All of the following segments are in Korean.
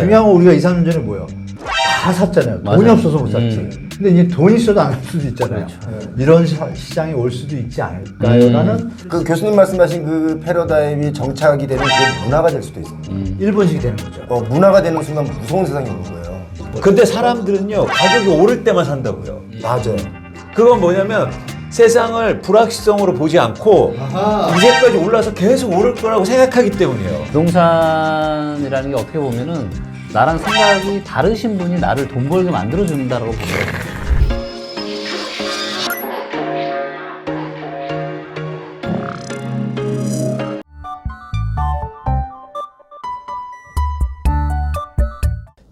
중요한 건 우리가 2, 3년 전에 뭐예요? 다 샀잖아요. 돈이 맞아요. 없어서 못 샀지. 음. 근데 이제 돈이 있어도 안살 수도 있잖아요. 이런 시, 시장이 올 수도 있지 않을까요? 음. 라는 그 교수님 말씀하신 그 패러다임이 정착이 되면 그게 문화가 될 수도 있어요. 일본식이 되는 거죠. 어, 문화가 되는 순간 무서운 세상이 오는 거예요. 근데 사람들은요 가격이 오를 때만 산다고요. 맞아요. 그건 뭐냐면 세상을 불확실성으로 보지 않고 이제까지 올라서 계속 오를 거라고 생각하기 때문이에요. 부동산이라는 게 어떻게 보면은 나랑 생각이 다르신 분이 나를 돈 벌게 만들어 준다라고 보거든요.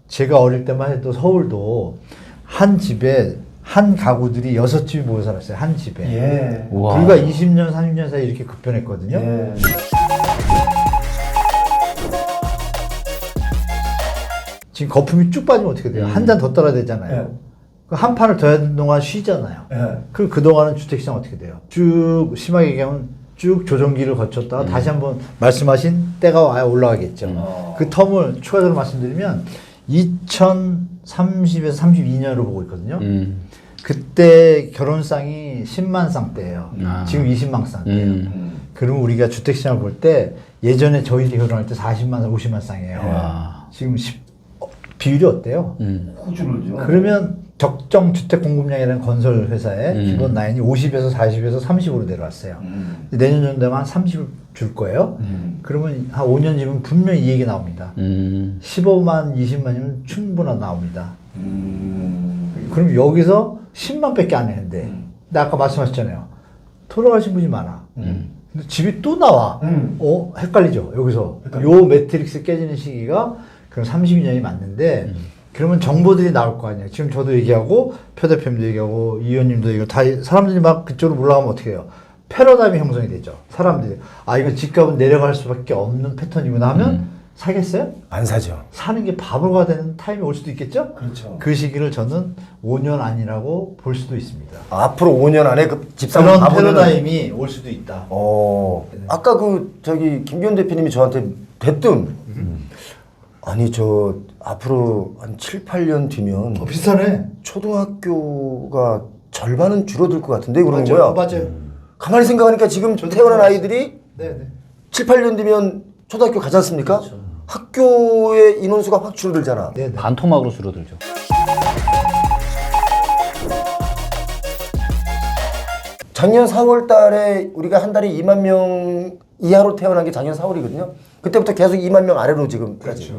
제가 어릴 때만 해도 서울도 한 집에 한 가구들이 여섯 집이 모여 살았어요. 한 집에. 예. 우와. 불과 20년, 30년 사이에 이렇게 급변했거든요. 예. 지금 거품이 쭉 빠지면 어떻게 돼요? 한 잔더 따라야 되잖아요. 예. 그한 판을 더 하는 동안 쉬잖아요. 예. 그럼 그동안은 주택시장 어떻게 돼요? 쭉 심하게 얘기하면 쭉 조정기를 거쳤다가 다시 한번 말씀하신 때가 와야 올라가겠죠. 그 텀을 추가적으로 말씀드리면 2030에서 32년으로 보고 있거든요. 음. 그때 결혼쌍이 10만 쌍대예요. 아. 지금 20만 쌍대예요. 음. 그러면 우리가 주택시장을 볼때 예전에 저희들이 결혼할 때 40만, 50만 쌍이에요. 와. 지금 10, 어, 비율이 어때요? 음. 그러면 적정 주택 공급량이라는 건설 회사의 음. 기본 라인이 50에서 40에서 30으로 내려왔어요. 내년 정도 되면 한 30을 줄 거예요. 그러면 한 5년 뒤면 분명히 이 얘기 나옵니다. 음. 15만, 20만이면 충분한 나옵니다. 그럼 여기서 10만 밖에 안 했는데, 근데 아까 말씀하셨잖아요. 돌아가신 분이 많아. 근데 집이 또 나와. 음. 어? 헷갈리죠, 여기서. 요 매트릭스 깨지는 시기가 그럼 32년이 맞는데, 그러면 정보들이 나올 거 아니에요. 지금 저도 얘기하고, 표 대표님도 얘기하고, 이 의원님도 얘기하고, 다 사람들이 막 그쪽으로 올라가면 어떻게 해요? 패러다임이 형성이 되죠. 사람들이. 아, 이거 집값은 내려갈 수밖에 없는 패턴이구나 하면, 사겠어요? 안 사죠. 사는 게 바보가 되는 타임이 올 수도 있겠죠? 그렇죠. 그 시기를 저는 5년 아니라고 볼 수도 있습니다. 앞으로 5년 안에 그 집사람 그런 바보는 패러다임이 올 수도 있다. 어. 아까 그 저기 김기현 대표님이 저한테 대뜸 아니 저 앞으로 한 7, 8년 뒤면 어, 비슷하네. 초등학교가 절반은 줄어들 것 같은데 그러는 맞아요. 거야. 어, 맞아요. 가만히 생각하니까 지금 태어난. 아이들이 네, 네. 7, 8년 뒤면 초등학교 가지 않습니까? 학교의 인원수가 확 줄어들잖아. 네, 네. 반토막으로 줄어들죠. 작년 4월 달에 우리가 한 달에 2만 명 이하로 태어난 게 작년 4월이거든요. 그때부터 계속 2만 명 아래로 지금까지.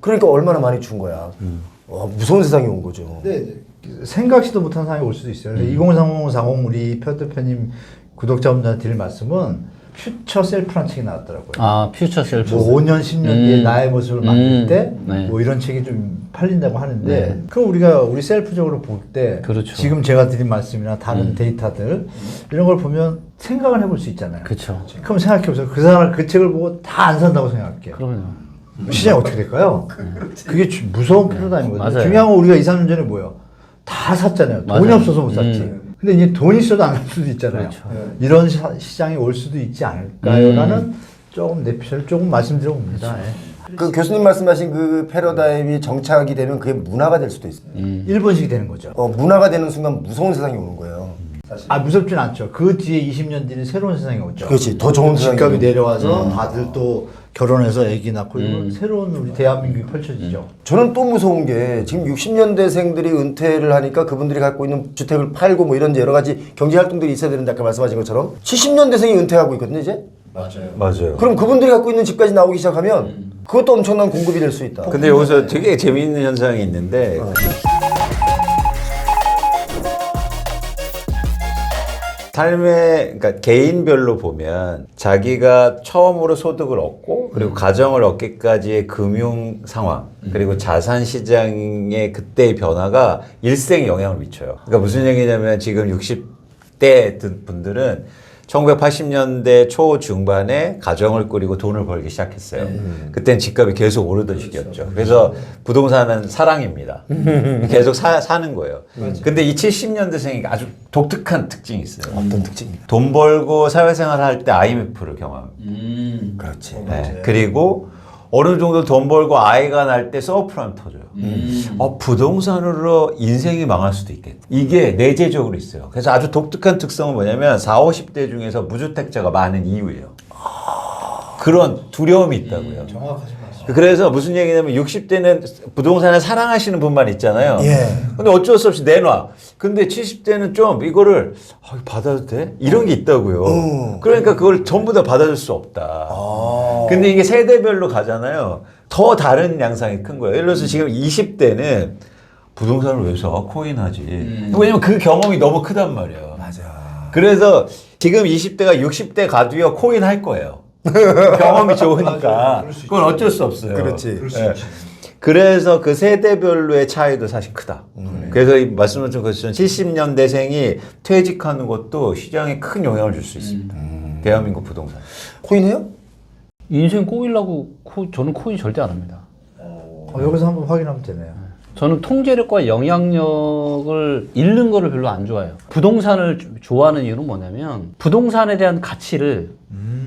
그러니까 얼마나 많이 준 거야. 와, 무서운 세상이 온 거죠. 네, 네. 생각지도 못한 상황이 올 수도 있어요. 203040 우리 표 대표님 구독자분들한테 드릴 말씀은 퓨처 셀프라는 책이 나왔더라고요. 아, 퓨처 셀프. 뭐 5년, 10년 뒤에 음. 나의 모습을 만들 음. 때, 네. 뭐 이런 책이 좀 팔린다고 하는데, 네. 그럼 우리가 우리 셀프적으로 볼 때, 그렇죠. 지금 제가 드린 말씀이나 다른 데이터들, 이런 걸 보면 생각을 해볼 수 있잖아요. 그쵸. 그럼 생각해보세요. 그 사람, 그 책을 보고 다 안 산다고 생각할게요. 그럼요. 시장이 어떻게 될까요? 그게 주- 무서운 패러다임이거든요. 맞아요. 중요한 건 우리가 2, 3년 전에 뭐예요? 다 샀잖아요. 돈이 맞아요. 없어서 못 샀지. 음. 근데 이제 돈이 있어도 안살 수도 있잖아요. 그렇죠. 이런 시, 시장이 올 수도 있지 않을까요? 음. 라는 조금 내피셜 조금 말씀드려 봅니다. 예. 그 교수님 말씀하신 그 패러다임이 정착이 되면 그게 문화가 될 수도 있어요. 음. 일본식이 되는 거죠. 어, 문화가 되는 순간 무서운 세상이 오는 거예요. 아 무섭진 않죠. 그 뒤에 20년 뒤는 새로운 세상이 오죠. 그렇지. 더 좋은 세상이 집값이. 내려와서 다들 또 결혼해서 아기 낳고 음. 이런 새로운 우리 대한민국이 펼쳐지죠. 저는 또 무서운 게 지금 60년대생들이 은퇴를 하니까 그분들이 갖고 있는 주택을 팔고 뭐 이런 여러 가지 경제 활동들이 있어야 되는데 아까 말씀하신 것처럼 70년대생이 은퇴하고 있거든요, 이제. 맞아요. 그럼 그분들이 갖고 있는 집까지 나오기 시작하면 그것도 엄청난 공급이 될 수 있다. 근데 여기서 되게 재미있는 현상이 있는데 삶의 그러니까 개인별로 보면 자기가 처음으로 소득을 얻고 그리고 가정을 얻기까지의 금융 상황 그리고 자산 시장의 그때의 변화가 일생에 영향을 미쳐요. 그러니까 무슨 얘기냐면 지금 60대 분들은 1980년대 초 중반에 가정을 꾸리고 돈을 벌기 시작했어요. 그땐 집값이 계속 오르던 시기였죠. 그래서 부동산은 사랑입니다. 계속 사, 사는 거예요. 근데 이 70년대생이 아주 독특한 특징이 있어요. 어떤 특징입니다. 돈 벌고 사회생활 할 때 IMF를 경험합니다. 음. 그렇지. 네. 그리고 어느 정도 돈 벌고 아이가 날 때 서프라임 터져요. 어, 부동산으로 인생이 망할 수도 있겠다. 이게 내재적으로 있어요. 그래서 아주 독특한 특성은 뭐냐면 4, 50대 중에서 무주택자가 많은 이유예요. 그런 두려움이 있다고요. 정확하신 말씀. 그래서 무슨 얘기냐면 60대는 부동산을 사랑하시는 분만 있잖아요. 예. 근데 어쩔 수 없이 내놔. 근데 70대는 좀 이거를 아, 이거 받아도 돼? 이런 게 있다고요. 음. 그러니까 그걸 전부 다 받아줄 수 없다. 아. 근데 이게 세대별로 가잖아요. 더 다른 양상이 큰 거예요. 예를 들어서 지금 20대는 부동산을 왜 사? 코인 하지. 왜냐면 그 경험이 너무 크단 말이에요. 맞아. 그래서 지금 20대가 60대 가도요 코인 할 거예요. 경험이 좋으니까. 그럴 수 그건 어쩔 수 없어요. 그렇지. 그럴 수 예. 있지. 그래서 그 세대별로의 차이도 사실 크다. 음. 그래서 이 말씀을 좀 그렇지만 70년대생이 퇴직하는 것도 시장에 큰 영향을 줄 수 있습니다. 음. 대한민국 부동산. 코인 해요? 인생 꼬이려고 코, 저는 코인 절대 안 합니다. 어, 여기서 한번 확인하면 되네요. 저는 통제력과 영향력을 잃는 거를 별로 안 좋아해요. 부동산을 조- 좋아하는 이유는 뭐냐면 부동산에 대한 가치를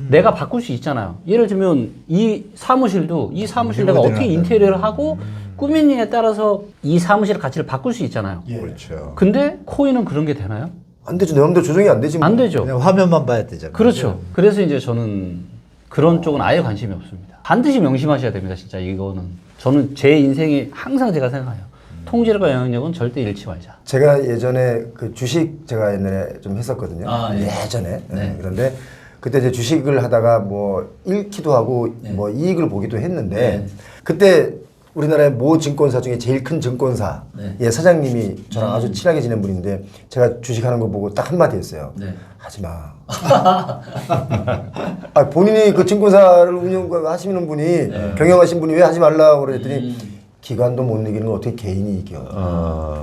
내가 바꿀 수 있잖아요. 예를 들면 이 사무실도 이 사무실 내가 어떻게 인테리어를 하고 꾸미느냐에 따라서 이 사무실의 가치를 바꿀 수 있잖아요. 그렇죠. 근데 코인은 그런 게 되나요? 안 되죠. 내 마음대로 조정이 안 되지. 뭐. 안 되죠. 그냥 화면만 봐야 되잖아요. 그렇죠. 그래서 이제 저는 그런 쪽은 아예 관심이 없습니다. 반드시 명심하셔야 됩니다. 진짜 이거는 저는 제 인생에 항상 제가 생각해요. 통제력과 영향력은 절대 잃지 말자. 제가 예전에 그 주식 제가 옛날에 좀 했었거든요. 아, 예. 예전에. 네. 그런데 그때 이제 주식을 하다가 뭐 잃기도 하고 뭐 이익을 보기도 했는데 네. 그때 우리나라의 모 증권사 중에 제일 큰 증권사 네. 예, 사장님이 저랑 아주 친하게 지낸 분인데 제가 주식하는 거 보고 딱 한마디 했어요. 네. 하지 마. 아, 본인이 그 증권사를 운영하시는 분이 네. 경영하신 분이 왜 하지 말라고 그랬더니 음. 기관도 못 이기는 거 어떻게 개인이 이겨.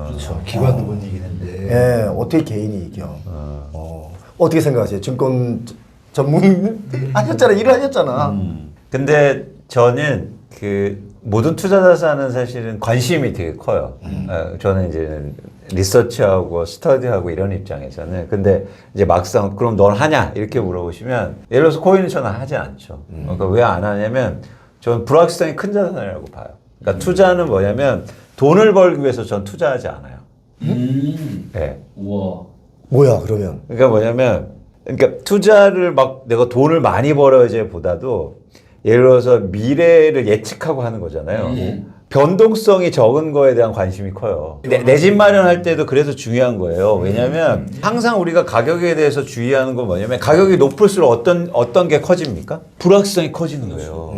그렇죠. 기관도 못 이기는데. 예, 어떻게 개인이 이겨? 어. 어떻게 생각하세요? 증권 전문 하셨잖아, 일을 하셨잖아. 음. 근데 저는 그 모든 투자 자산은 사실은 관심이 되게 커요. 어, 저는 이제 리서치하고 스터디하고 이런 입장에서는 근데 이제 막상 그럼 넌 하냐 이렇게 물어보시면 예를 들어서 코인은 저는 하지 않죠. 그러니까 왜 안 하냐면 저는 불확실성이 큰 자산이라고 봐요. 그러니까 투자는 뭐냐면 돈을 벌기 위해서 전 투자하지 않아요. 음. 예. 우와. 뭐야, 그러면? 그러니까 뭐냐면 그러니까 투자를 막 내가 돈을 많이 벌어야지 보다도 예를 들어서 미래를 예측하고 하는 거잖아요. 음. 변동성이 적은 거에 대한 관심이 커요. 내 집 마련할 때도 그래서 중요한 거예요. 왜냐하면 항상 우리가 가격에 대해서 주의하는 건 뭐냐면 가격이 높을수록 어떤 어떤 게 커집니까? 불확실성이 커지는 거예요.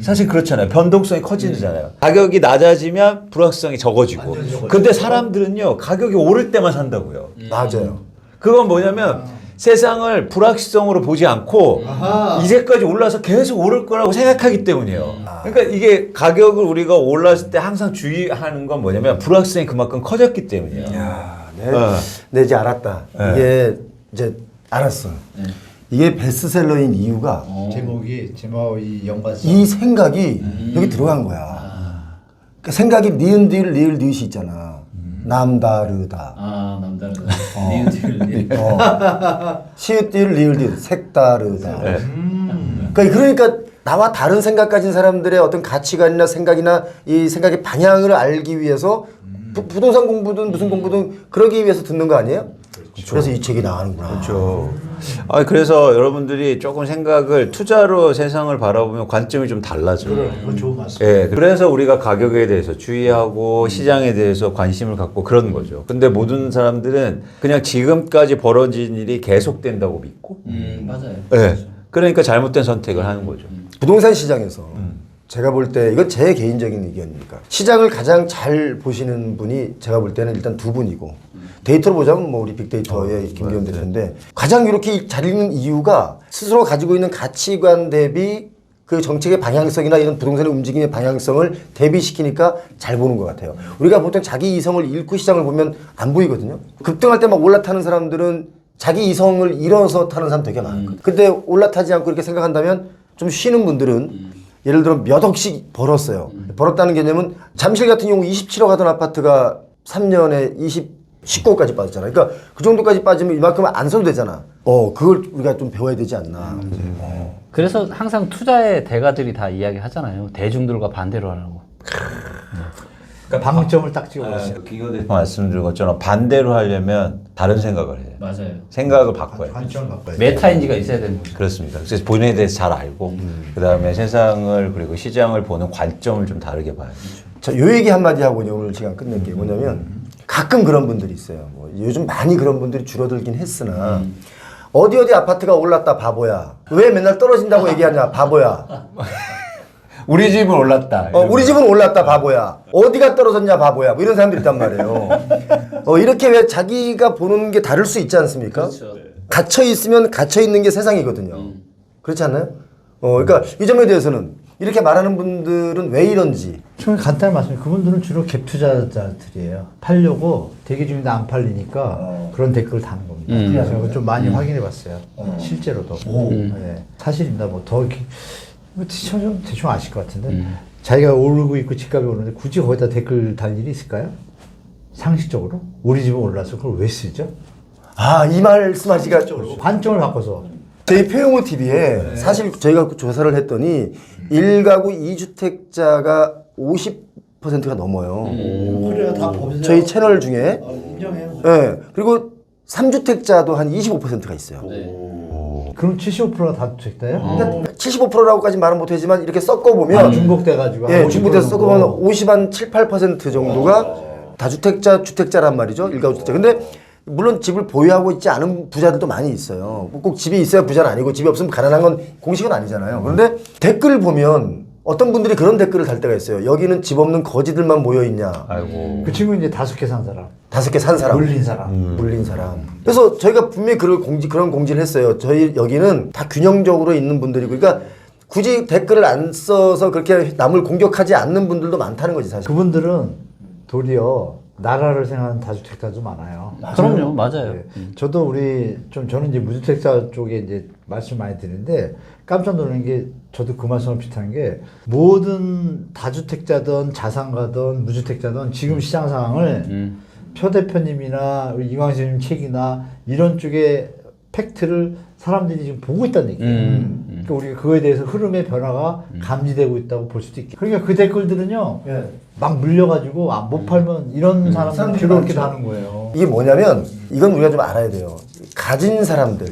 사실 그렇잖아요. 변동성이 커지잖아요. 가격이 낮아지면 불확실성이 적어지고. 근데 사람들은요 가격이 오를 때만 산다고요. 맞아요. 그건 뭐냐면 세상을 불확실성으로 보지 않고 이제까지 올라서 계속 오를 거라고 생각하기 때문이에요. 그러니까 이게 가격을 우리가 올랐을 때 항상 주의하는 건 뭐냐면 불확실성이 그만큼 커졌기 때문이에요. 야, 내, 어. 내 이제 알았다. 네. 이게 이제 알았어. 이게 베스트셀러인 이유가 제목이 제목 이 연관성. 이 생각이 여기 들어간 거야. 그 생각이 니은 디을 리을 니읒이 있잖아. 남다르다. 아 남다른 어. 니은들. 어. 시읒 디을 리을 디을 색다르다. 네. 그러니까, 그러니까 나와 다른 생각 가진 사람들의 어떤 가치관이나 생각이나 이 생각의 방향을 알기 위해서 부, 부동산 공부든 무슨 공부든 그러기 위해서 듣는 거 아니에요? 그래서이 책이 나가는구나. 그렇죠. 아, 그래서 여러분들이 조금 생각을 투자로 세상을 바라보면 관점이 좀 달라져요. 그건 좋은 말씀. 예, 그래서 우리가 가격에 대해서 주의하고 시장에 대해서 관심을 갖고 그런 거죠. 근데 모든 사람들은 그냥 지금까지 벌어진 일이 계속된다고 믿고, 음 맞아요. 예, 그러니까 잘못된 선택을 하는 거죠. 부동산 시장에서 제가 볼 때 이건 제 개인적인 의견이니까 시장을 가장 잘 보시는 분이 제가 볼 때는 일단 두 분이고 데이터로 보자면 뭐 우리 빅데이터의 김기현 대표인데 가장 이렇게 잘 읽는 이유가 스스로 가지고 있는 가치관 대비 그 정책의 방향성이나 이런 부동산의 움직임의 방향성을 대비시키니까 잘 보는 것 같아요. 우리가 보통 자기 이성을 잃고 시장을 보면 안 보이거든요. 급등할 때 막 올라타는 사람들은 자기 이성을 잃어서 타는 사람 되게 많아요. 근데 올라타지 않고 이렇게 생각한다면 좀 쉬는 분들은 예를 들어 몇 억씩 벌었어요. 벌었다는 개념은 잠실 같은 경우 27억 하던 아파트가 3년에 20 19억까지 빠졌잖아. 그러니까 그 정도까지 빠지면 이만큼 안 써도 되잖아. 어, 그걸 우리가 좀 배워야 되지 않나. 어. 그래서 항상 투자의 대가들이 다 이야기 하잖아요. 대중들과 반대로 하라고. 그러니까 방점을 딱 찍어버렸어요. 아, 대표 말씀드린 것처럼 반대로 하려면 다른 생각을 해요. 맞아요. 생각을 바꿔야 돼요. 관점을 바꿔야 돼. 메타인지가 있어야 되는 거죠. 그렇습니다. 그래서 본인에 대해서 잘 알고 그 다음에 세상을 그리고 시장을 보는 관점을 좀 다르게 봐요. 자, 요 얘기 한마디 하고 이제 오늘 시간 끝낼게요. 뭐냐면 가끔 그런 분들이 있어요. 뭐 요즘 많이 그런 분들이 줄어들긴 했으나 어디 어디 아파트가 올랐다 바보야. 왜 맨날 떨어진다고 얘기하냐 바보야. 우리 집은 올랐다. 어, 우리 집은 올랐다 바보야. 어디가 떨어졌냐 바보야. 뭐 이런 사람들이 있단 말이에요. 어, 이렇게 왜 자기가 보는 게 다를 수 있지 않습니까? 갇혀 있으면 갇혀 있는 게 세상이거든요. 그렇지 않나요? 어, 그러니까 이 점에 대해서는 이렇게 말하는 분들은 왜 이런지 좀 간단히 말씀드리면 그분들은 주로 갭 투자자들이에요. 팔려고 대기 중인데 안 팔리니까 그런 댓글을 다는 겁니다. 음. 그래서 제가 좀 많이 확인해 봤어요. 실제로도. 네. 사실입니다. 뭐 더 이렇게 뭐 대충, 대충 아실 것 같은데 자기가 오르고 있고 집값이 오르는데 굳이 거기다 댓글 달 일이 있을까요? 상식적으로 우리 집은 올라서 그걸 왜 쓰죠? 아 이 말씀하시가 관점을 바꿔서 저희 표용호 TV에 사실 저희가 조사를 했더니 1가구 2주택자가 50%가 넘어요. 그래요 다 보세요. 저희 채널 중에. 인정해요. 예. 그리고 3주택자도 한 25%가 있어요. 그럼 75%가 다주택자예요? 그러니까 75%라고까지 말은 못하지만 이렇게 섞어보면 아, 중복돼가지고 예, 한 중국에서 50% 섞어보면 정도. 50, 한 7, 8% 정도가 다주택자, 주택자란 말이죠. 일가구 주택자. 근데 물론 집을 보유하고 있지 않은 부자들도 많이 있어요. 뭐꼭 집이 있어야 부자는 아니고 집이 없으면 가난한 건 공식은 아니잖아요. 그런데 댓글 보면 어떤 분들이 그런 댓글을 달 때가 있어요. 여기는 집 없는 거지들만 모여 있냐. 아이고. 그 친구 이제 다섯 개 산 사람, 다섯 개 산 사람. 물린 사람. 물린 사람. 그래서 저희가 분명히 그런 공지 그런 공지를 했어요. 저희 여기는 다 균형적으로 있는 분들이고, 그러니까 굳이 댓글을 안 써서 그렇게 남을 공격하지 않는 분들도 많다는 거지 사실. 그분들은 도리어 나라를 생각하는 다주택자도 많아요. 그럼요, 맞아요. 네. 저도 우리 좀 저는 이제 무주택자 쪽에 이제 말씀 많이 드리는데 깜짝 놀란 게 저도 그 말씀을 비슷한 게 모든 다주택자든 자산가든 무주택자든 지금 시장 상황을 음. 표 대표님이나 이광수님 책이나 이런 쪽의 팩트를 사람들이 지금 보고 있다는 얘기예요. 음, 그러니까 우리가 그거에 대해서 흐름의 변화가 감지되고 있다고 볼 수도 있겠 그러니까 그 댓글들은요, 막 물려가지고 아, 못 팔면 이런 사람들 사람들이 주로 이렇게 많죠. 다는 거예요. 이게 뭐냐면 이건 우리가 좀 알아야 돼요. 가진 사람들,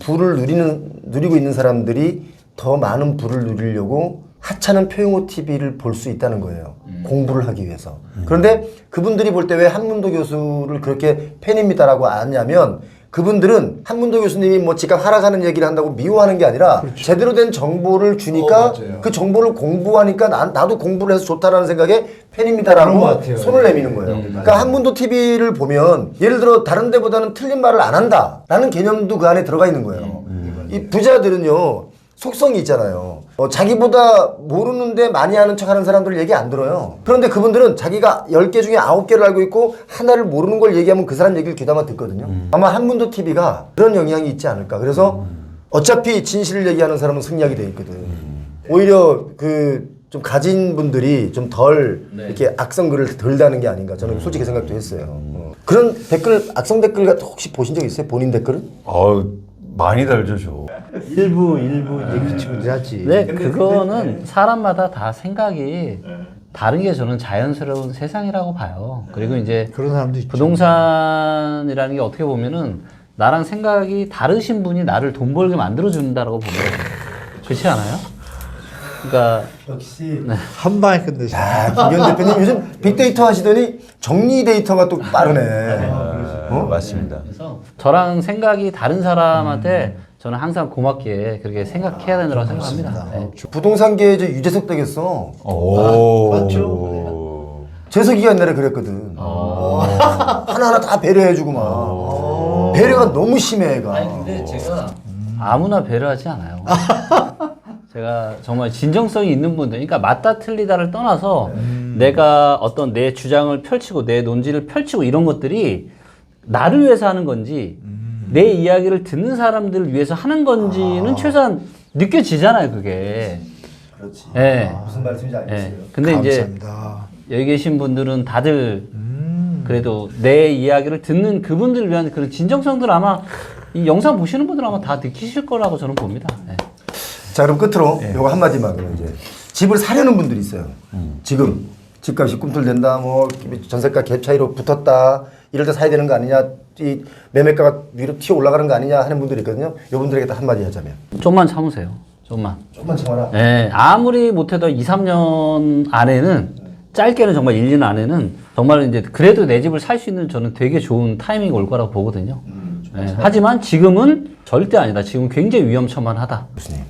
부를 누리는 누리고 있는 사람들이 더 많은 부를 누리려고 하찮은 표용호 TV를 볼 수 있다는 거예요. 공부를 하기 위해서. 그런데 그분들이 볼 때 왜 한문도 교수를 그렇게 팬입니다라고 아냐면 그분들은 한문도 교수님이 뭐 집값 하락하는 얘기를 한다고 미워하는 게 아니라 제대로 된 정보를 주니까 그 정보를 공부하니까 난, 나도 공부를 해서 좋다라는 생각에 팬입니다라고. 손을 내미는 거예요. 그러니까 한문도 TV를 보면 예를 들어 다른 데보다는 틀린 말을 안 한다라는 개념도 그 안에 들어가 있는 거예요. 이 부자들은요 속성이 있잖아요. 어, 자기보다 모르는데 많이 하는 척 하는 사람들 얘기 안 들어요. 그런데 그분들은 자기가 10개 중에 9개를 알고 있고 하나를 모르는 걸 얘기하면 그 사람 얘기를 귀담아 듣거든요. 아마 한문도 TV가 그런 영향이 있지 않을까. 그래서 어차피 진실을 얘기하는 사람은 승리하게 돼 있거든. 오히려 그 좀 가진 분들이 좀덜 이렇게 악성 글을 덜 다는 게 아닌가 저는 솔직히 생각도 했어요. 어. 그런 댓글 악성 댓글 같은 거 혹시 보신 적 있어요? 본인 댓글은? 어 많이 달죠 저. 일부 일부 이제 그 친구들이 하지. 네, 그거는 사람마다 다 생각이 다른 게 저는 자연스러운 세상이라고 봐요. 그리고 이제 그런 사람도 있죠. 부동산이라는 게 어떻게 보면은 나랑 생각이 다르신 분이 나를 돈 벌게 만들어 준다라고 보면 그렇지 않아요? 그러니까 역시 한 방에 끝내시. 아, 김현 대표님 요즘 빅데이터 하시더니 정리 데이터가 또 빠르네. 어? 맞습니다. 그래서 저랑 생각이 다른 사람한테 저는 항상 고맙게 그렇게 생각해야 된다고 생각합니다. 네. 부동산계에 이제 유재석 되겠어. 오. 맞죠? 재석이가 옛날에 그랬거든. 하나하나 다 배려해주고 막. 배려가 너무 심해, 애가. 제가 아무나 배려하지 않아요. 제가 정말 진정성이 있는 분들, 그러니까 맞다 틀리다를 떠나서 내가 어떤 내 주장을 펼치고 내 논지를 펼치고 이런 것들이 나를 위해서 하는 건지 내 이야기를 듣는 사람들을 위해서 하는 건지는 최소한 느껴지잖아요, 그게. 그렇지. 예. 무슨 말씀인지 예. 근데 이제 감사합니다. 여기 계신 분들은 다들 그래도 내 이야기를 듣는 그분들을 위한 그런 진정성들 아마 이 영상 보시는 분들 아마 다 느끼실 거라고 저는 봅니다. 네. 자 그럼 끝으로 예. 요거 한마디만 그럼 이제 집을 사려는 분들이 있어요. 음. 지금 집값이 꿈틀댄다, 뭐 전세가 갭 차이로 붙었다, 이럴 때 사야 되는 거 아니냐, 이 매매가가 위로 튀어 올라가는 거 아니냐 하는 분들이 있거든요. 요분들에게 딱 한마디 하자면 좀만 참으세요. 좀만. 조금만 참아라. 네, 아무리 못해도 2, 3년 안에는 짧게는 정말 1년 안에는 정말 이제 그래도 내 집을 살 수 있는 저는 되게 좋은 타이밍이 올 거라고 보거든요. 네, 하지만 지금은 절대 아니다. 지금 굉장히 위험천만하다. 교수님.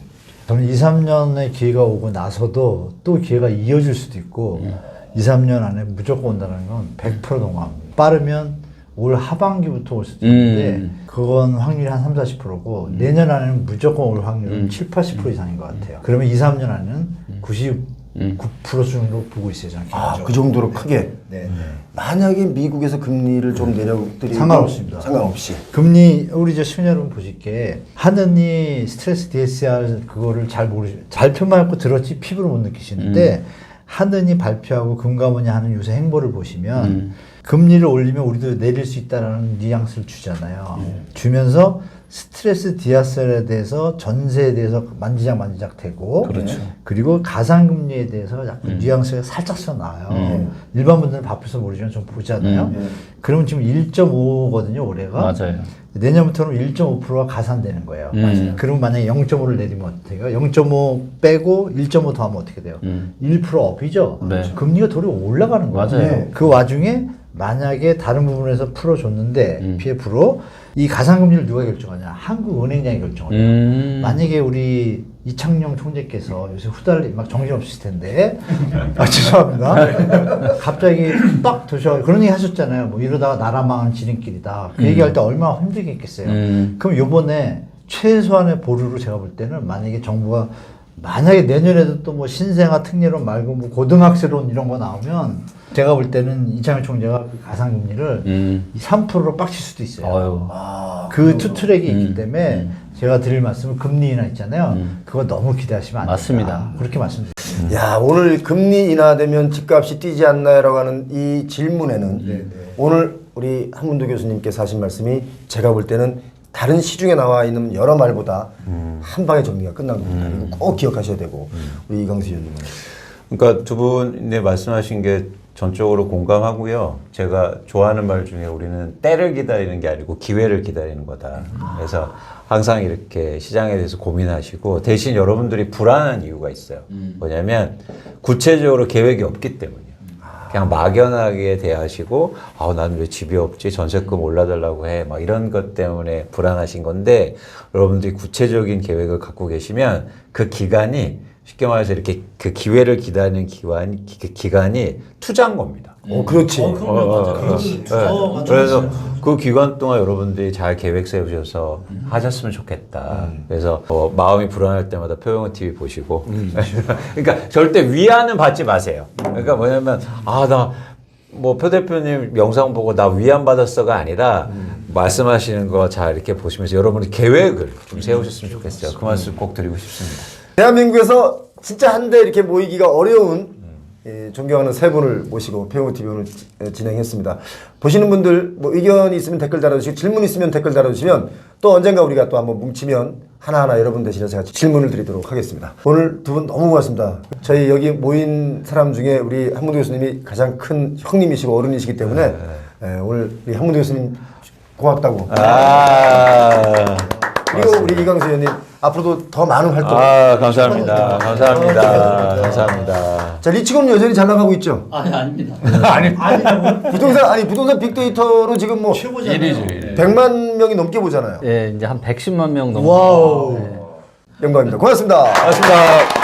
저는 2, 3년의 기회가 오고 나서도 또 기회가 이어질 수도 있고 2, 3년 안에 무조건 온다는 건 100% 동감합니다. 빠르면 올 하반기부터 올 수도 있는데 음. 그건 확률이 한 3, 40%고 내년 안에는 무조건 올 확률은 7, 80% 이상인 것 같아요. 그러면 2, 3년 안에는 99% 수준으로 보고 있어요. 저는 아. 그 정도로 크게. 네, 네. 만약에 미국에서 금리를 좀 내려드리고 상관없습니다. 상관없이. 금리 우리 저 시청자 여러분 보실게 하느니 스트레스 DSR 그거를 잘 모르 발표만 했고 들었지 피부로 못 느끼시는데 하느니 발표하고 금감원이 하는 요새 행보를 보시면 금리를 올리면 우리도 내릴 수 있다라는 뉘앙스를 주잖아요. 주면서 스트레스 디아셀에 대해서 전세에 대해서 만지작 만지작 되고 그리고 가상금리에 대해서 약간 뉘앙스가 살짝씩 나와요. 일반 분들은 바쁘서 모르지만 좀 보잖아요. 그러면 지금 1.5거든요 올해가. 맞아요. 내년부터는 1.5%가 가산되는 거예요. 음. 그러면 만약에 0.5를 내리면 어떻게 해요? 0.5 빼고 1.5 더하면 어떻게 돼요? 음. 1% 업이죠. 네. 금리가 도리 올라가는 거예요. 맞아요. 네. 그 와중에 만약에 다른 부분에서 풀어줬는데 음. PF로 이 가상금리를 누가 결정하냐? 한국은행장이 해요. 음. 만약에 우리 이창용 총재께서 요새 후달리 막 정신없으실 텐데 아 죄송합니다 갑자기 빡 드셔 그런 얘기 하셨잖아요 뭐 이러다가 나라 망한 지름길이다 그 얘기할 때 얼마나 힘들겠겠어요 음. 그럼 요번에 최소한의 보루로 제가 볼 때는 만약에 정부가 만약에 내년에도 또 뭐 신생아 특례론 말고 뭐 고등학생론 이런 거 나오면 제가 볼 때는 이창용 총재가 그 가상금리를 음. 3%로 빡칠 수도 있어요 어유. 아, 그 투트랙이 있기 음, 때문에 제가 드릴 말씀은 금리 인하 있잖아요. 그거 너무 기대하시면 안 됩니다. 맞습니다. 그렇게 말씀드립니다. 야 오늘 금리 인하되면 집값이 뛰지 않나요라고 하는 이 질문에는 오늘 우리 한문도 교수님께서 하신 말씀이 제가 볼 때는 다른 시중에 나와 있는 여러 말보다 한 방에 정리가 끝난 겁니다. 이거 꼭 기억하셔야 되고 우리 이광수 의원님은 그러니까 두 분의 말씀하신 게 전적으로 공감하고요. 제가 좋아하는 말 중에 우리는 때를 기다리는 게 아니고 기회를 기다리는 거다. 그래서 항상 이렇게 시장에 대해서 고민하시고 대신 여러분들이 불안한 이유가 있어요. 뭐냐면 구체적으로 계획이 없기 때문이에요. 그냥 막연하게 대하시고 아 나는 왜 집이 없지 전세금 올라달라고 해 막 이런 것 때문에 불안하신 건데 여러분들이 구체적인 계획을 갖고 계시면 그 기간이 쉽게 말해서 이렇게 그 기회를 기다리는 기간 기, 기간이 투자인 겁니다. 어 그렇지. 어, 어, 어, 네. 그래서 그 기간 동안 여러분들이 잘 계획 세우셔서 하셨으면 좋겠다. 그래서 어, 마음이 불안할 때마다 표영원 TV 보시고. 그러니까 절대 위안은 받지 마세요. 그러니까 뭐냐면 아 나 뭐 표 대표님 영상 보고 나 위안 받았어가 아니라 말씀하시는 거 잘 이렇게 보시면서 여러분이 계획을 좀 세우셨으면 좋겠어요. 그 말씀 꼭 드리고 싶습니다. 대한민국에서 진짜 한데 이렇게 모이기가 어려운 예, 존경하는 세 분을 모시고 배우 TV 오늘 지- 예, 진행했습니다. 보시는 분들 뭐 의견이 있으면 댓글 달아주시고 질문 있으면 댓글 달아주시면 또 언젠가 우리가 또 한번 뭉치면 하나하나 여러분 대신에 제가 질문을 드리도록 하겠습니다. 오늘 두 분 너무 고맙습니다. 저희 여기 모인 사람 중에 우리 한문도 교수님이 가장 큰 형님이시고 어른이시기 때문에 예, 오늘 우리 한문도 교수님 고맙다고 아. 그리고 우리 이광수 의원님 앞으로도 더 많은 활동 아, 감사합니다. 감사합니다. 감사합니다. 자 리치검 여전히 잘 나가고 있죠. 아니 아닙니다. 부동산 아니 부동산 빅데이터로 지금 뭐 최고잖아요. 100만 명이 넘게 보잖아요. 예, 이제 한 110만 명 넘고. 와우. 영광입니다. 고맙습니다. 고맙습니다.